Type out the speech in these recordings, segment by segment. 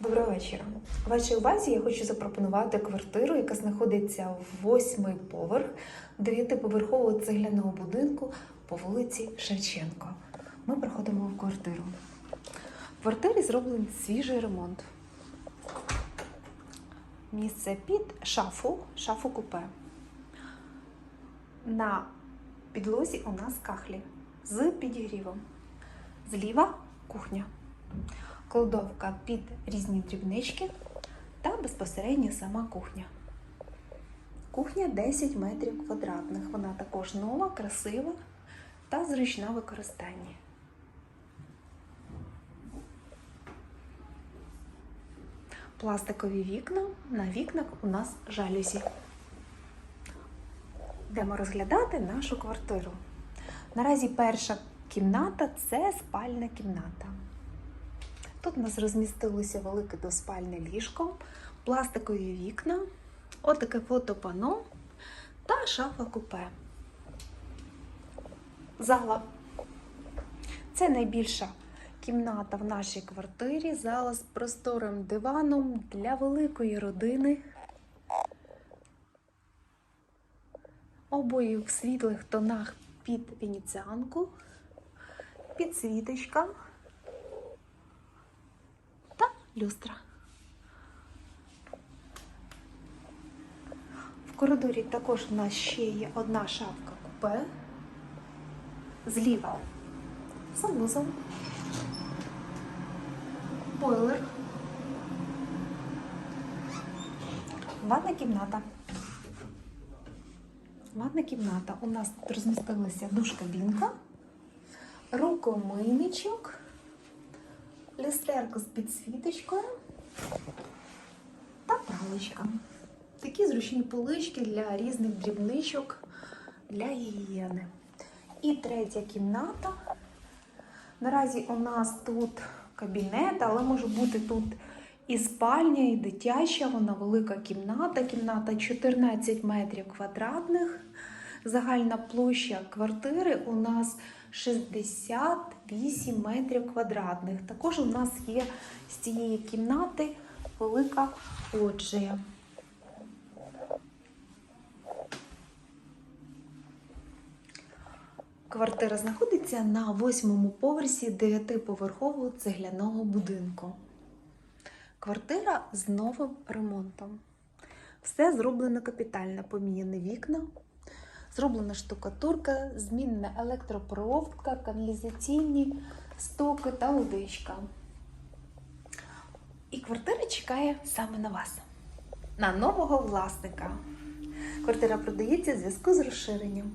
Доброго вечора. Вашій увазі я хочу запропонувати квартиру, яка знаходиться в восьмий поверх дев'ятиповерхового цегляного будинку по вулиці Шевченко. Ми приходимо в квартиру. В квартирі зроблений свіжий ремонт. Місце під шафу, шафу купе. На підлозі у нас кахлі з підігрівом. Зліва кухня кладовка під різні дрібнички та безпосередньо сама кухня. Кухня 10 метрів квадратних. Вона також нова, красива та зручна в використанні. Пластикові вікна. На вікнах у нас жалюзі. Йдемо розглядати нашу квартиру. Наразі перша кімната це спальна кімната. Тут у нас розмістилося велике двоспальне ліжко, пластикові вікна, отаке фотопано та шафа купе. Зала. Це найбільша кімната в нашій квартирі. Зала з просторим диваном для великої родини. Обої в світлих тонах під венеціанку, підсвіточка люстра. В коридорі також у нас ще є одна шафка купе. Зліва санузел, бойлер, ванна кімната. Ванна кімната. У нас тут розмістилася душ-кабінка, рукомийничок, люстерко з підсвіточкою та пралочка. Такі зручні полички для різних дрібничок для гігієни. І третя кімната. Наразі у нас тут кабінет, але може бути тут і спальня, і дитяча, вона велика кімната. Кімната 14 метрів квадратних. Загальна площа квартири у нас 68 метрів квадратних. Також у нас є з цієї кімнати велика лоджія. Квартира знаходиться на восьмому поверсі дев'ятиповерхового цегляного будинку. Квартира з новим ремонтом. Все зроблено капітально, поміняні вікна, зроблена штукатурка, змінена електропроводка, каналізаційні стоки та удичка. І квартира чекає саме на вас, на нового власника. Квартира продається в зв'язку з розширенням.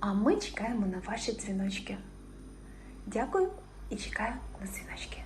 А ми чекаємо на ваші дзвіночки. Дякую і чекаю на дзвіночки.